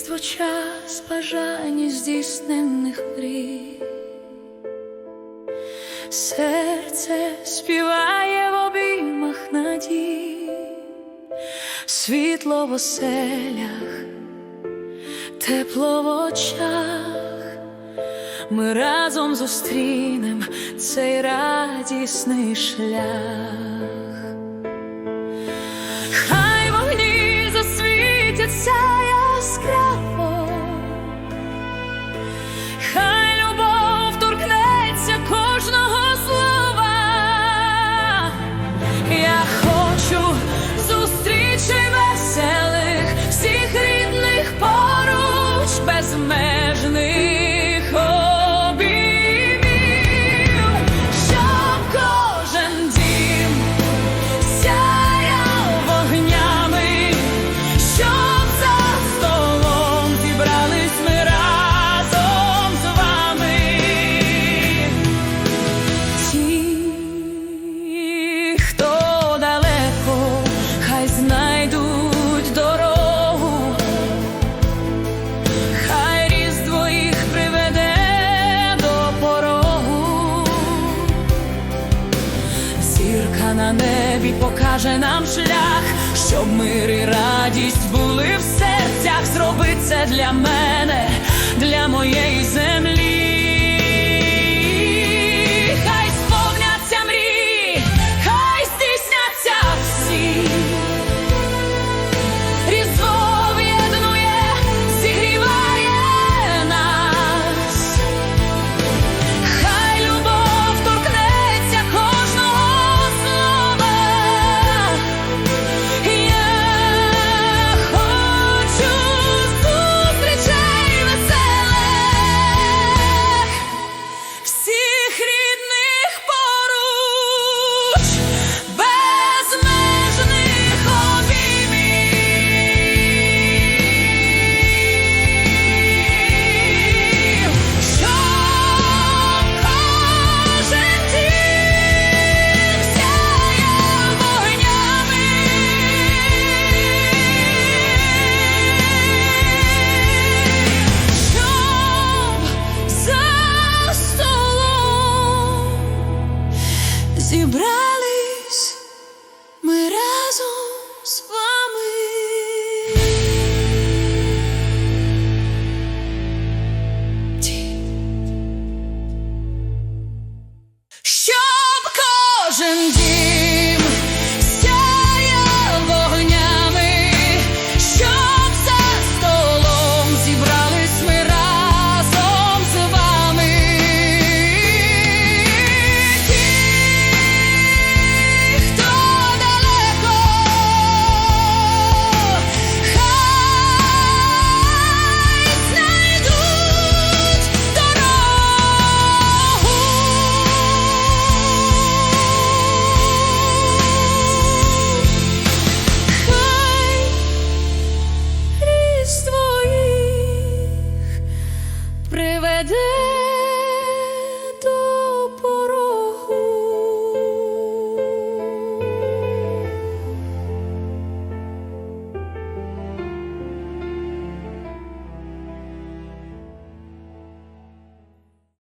Дитинство час бажань здійснених мрій, серце співає в обіймах надій, світло в оселях, тепло в очах, ми разом зустрінем цей радісний шлях. покаже нам шлях, щоб мир і радість були в серцях. Зроби це для мене, для моєї землі. Хай сповняться мрії, хай здійсняться всі.